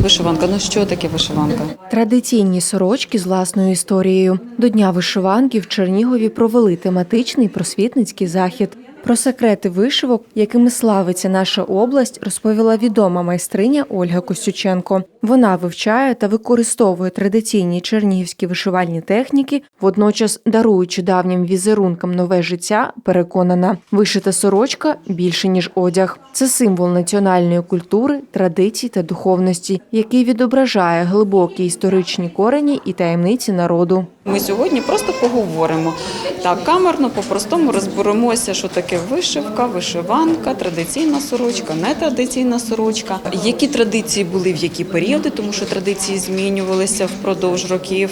Вишиванка. Ну що таке вишиванка? Традиційні сорочки з власною історією. До Дня вишиванки в Чернігові провели тематичний просвітницький захід. Про секрети вишивок, якими славиться наша область, розповіла відома майстриня Ольга Костюченко. Вона вивчає та використовує традиційні чернігівські вишивальні техніки, водночас даруючи давнім візерункам нове життя, переконана, вишита сорочка більше ніж одяг. Це символ національної культури, традицій та духовності, який відображає глибокі історичні корені і таємниці народу. Ми сьогодні просто поговоримо так камерно, по-простому розберемося, що таке вишивка, вишиванка, традиційна сорочка, нетрадиційна сорочка. Які традиції були в які періоди, тому що традиції змінювалися впродовж років.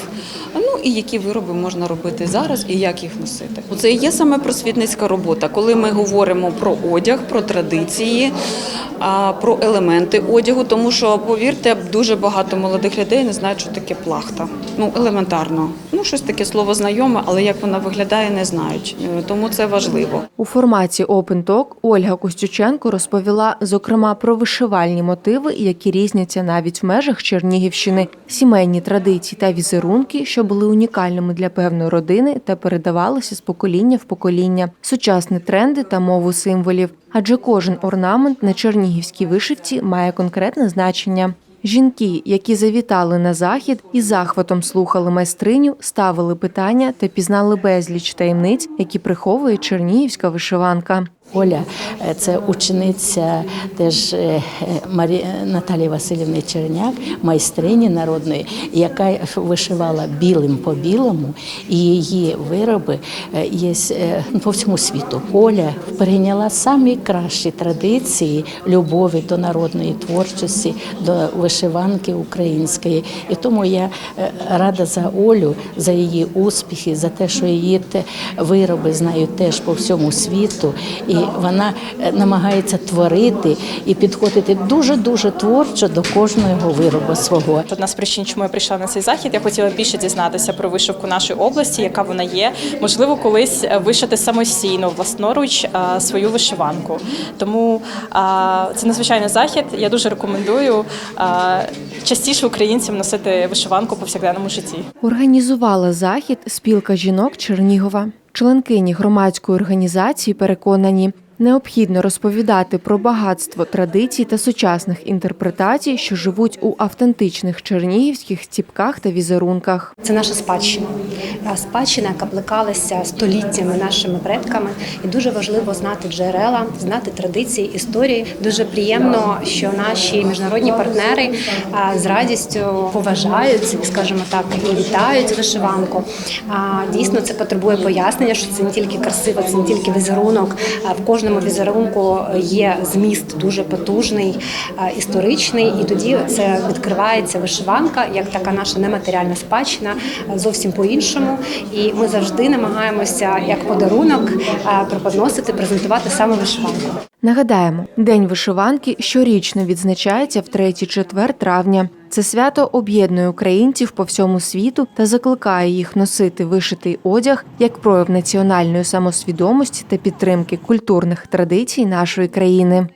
Ну і які вироби можна робити зараз і як їх носити. Це і є саме просвітницька робота, коли ми говоримо про одяг, про традиції. Про елементи одягу, тому що повірте, дуже багато молодих людей не знають, що таке плахта. Ну елементарно. Ну щось таке слово знайоме, але як вона виглядає, не знають. Е, Тому це важливо. У форматі Open Talk Ольга Костюченко розповіла зокрема про вишивальні мотиви, які різняться навіть в межах Чернігівщини, сімейні традиції та візерунки, що були унікальними для певної родини та передавалися з покоління в покоління, сучасні тренди та мову символів. Адже кожен орнамент на чернігівській вишивці має конкретне значення. Жінки, які завітали на захід і захватом слухали майстриню, ставили питання та пізнали безліч таємниць, які приховує чернігівська вишиванка. Оля е, це учениця теж е, е, Марі Наталії Васильівни Черняк, майстрині народної, яка вишивала білим по білому, і її вироби є е, по всьому світу. Оля перейняла самі кращі традиції любові до народної творчості, до вишиванки української. І тому я рада за Олю, за її успіхи, за те, що її вироби знають теж по всьому світу. І вона е, намагається творити і підходити дуже дуже творчо до кожного виробу свого. Одна з причин, чому я прийшла на цей захід, я хотіла більше дізнатися про вишивку нашої області, яка вона є. Можливо, колись е, вишити самостійно, власноруч е, свою вишиванку. Тому це надзвичайний захід. Я дуже рекомендую частіше українцям носити вишиванку повсякденному житті. Організувала захід спілка жінок Чернігова. Членкині громадської організації переконані, необхідно розповідати про багатство традицій та сучасних інтерпретацій, що живуть у автентичних чернігівських стіпках та візерунках. Це наша спадщина. Спадщина, яка плекалася століттями нашими предками, і дуже важливо знати джерела, знати традиції, історії. Дуже приємно, що наші міжнародні партнери з радістю поважають, скажімо так, і вітають вишиванку. Дійсно, це потребує пояснення, що це не тільки красиво, це не тільки візерунок. В кожному візерунку є зміст дуже потужний, е, історичний, і тоді це відкривається вишиванка як така наша нематеріальна спадщина е, зовсім по-іншому. І ми завжди намагаємося як подарунок е, преподносити, презентувати саме вишиванку. Нагадаємо, День вишиванки щорічно відзначається в 3-4 травня. Це свято об'єднує українців по всьому світу та закликає їх носити вишитий одяг як прояв національної самосвідомості та підтримки культурних традицій нашої країни.